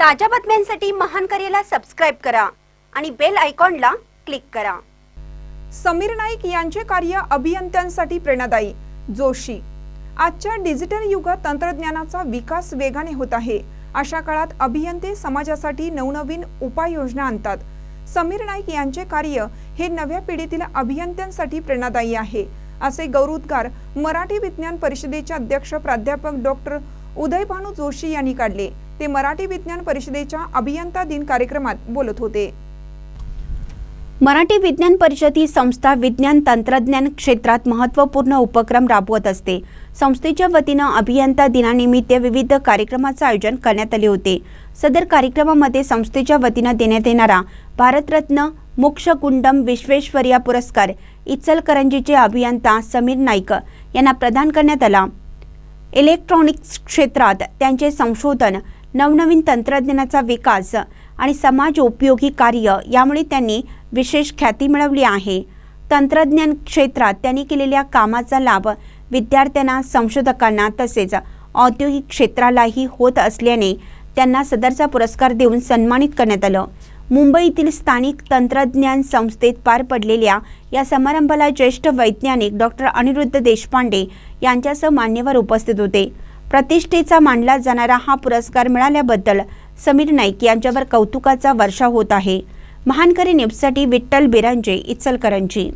ताज्या बातम्यांसाठी महान करेला सबस्क्राईब करा आणि बेल आयकॉनला क्लिक करा. समीर नाईक यांचे कार्य अभियंत्यांसाठी प्रेरणादायी. जोशी. आजच्या डिजिटल युगात तंत्रज्ञानाचा विकास वेगाने होत आहे. अशा काळात अभियंते समाजासाठी नवनवीन उपाययोजना आणतात. समीर नाईक यांचे कार्य हे नव्या पिढीतील अभियंत्यांसाठी प्रेरणादायी आहे. असे गौरवोद्गार मराठी विज्ञान परिषदेचे अध्यक्ष प्राध्यापक डॉक्टर उदयभानू जोशी यांनी काढले. ते मराठी विज्ञान परिषदेच्या अभियंता दिन कार्यक्रमात बोलत होते. मराठी विज्ञान परिषद ही संस्था विज्ञान तंत्रज्ञान क्षेत्रात महत्त्वपूर्ण उपक्रम राबवत असते. संस्थेच्या वतीनं अभियंता दिनानिमित्त विविध कार्यक्रमाचं आयोजन करण्यात आले होते. सदर कार्यक्रमामध्ये संस्थेच्या वतीनं देण्यात येणारा भारतरत्न मोक्षकुंडम विश्वेश्वरिया पुरस्कार इचलकरंजीचे अभियंता समीर नाईक यांना प्रदान करण्यात आला. इलेक्ट्रॉनिक्स क्षेत्रात त्यांचे संशोधन नवनवीन तंत्रज्ञानाचा विकास आणि समाज उपयोगी कार्य यामुळे त्यांनी विशेष ख्याती मिळवली आहे. तंत्रज्ञान क्षेत्रात त्यांनी केलेल्या कामाचा लाभ विद्यार्थ्यांना संशोधकांना तसेच औद्योगिक क्षेत्रालाही होत असल्याने त्यांना सदरचा पुरस्कार देऊन सन्मानित करण्यात आलं. मुंबईतील स्थानिक तंत्रज्ञान संस्थेत पार पडलेल्या या समारंभाला ज्येष्ठ वैज्ञानिक डॉक्टर अनिरुद्ध देशपांडे यांच्यासह मान्यवर उपस्थित होते. प्रतिष्ठेचा मानला जाणारा हा पुरस्कार मिळाल्याबद्दल समीर नाईक यांच्यावर कौतुकाचा वर्षा होत आहे. महानकरी न्यूजसाठी विठ्ठल बिरांजे इचलकरंजी.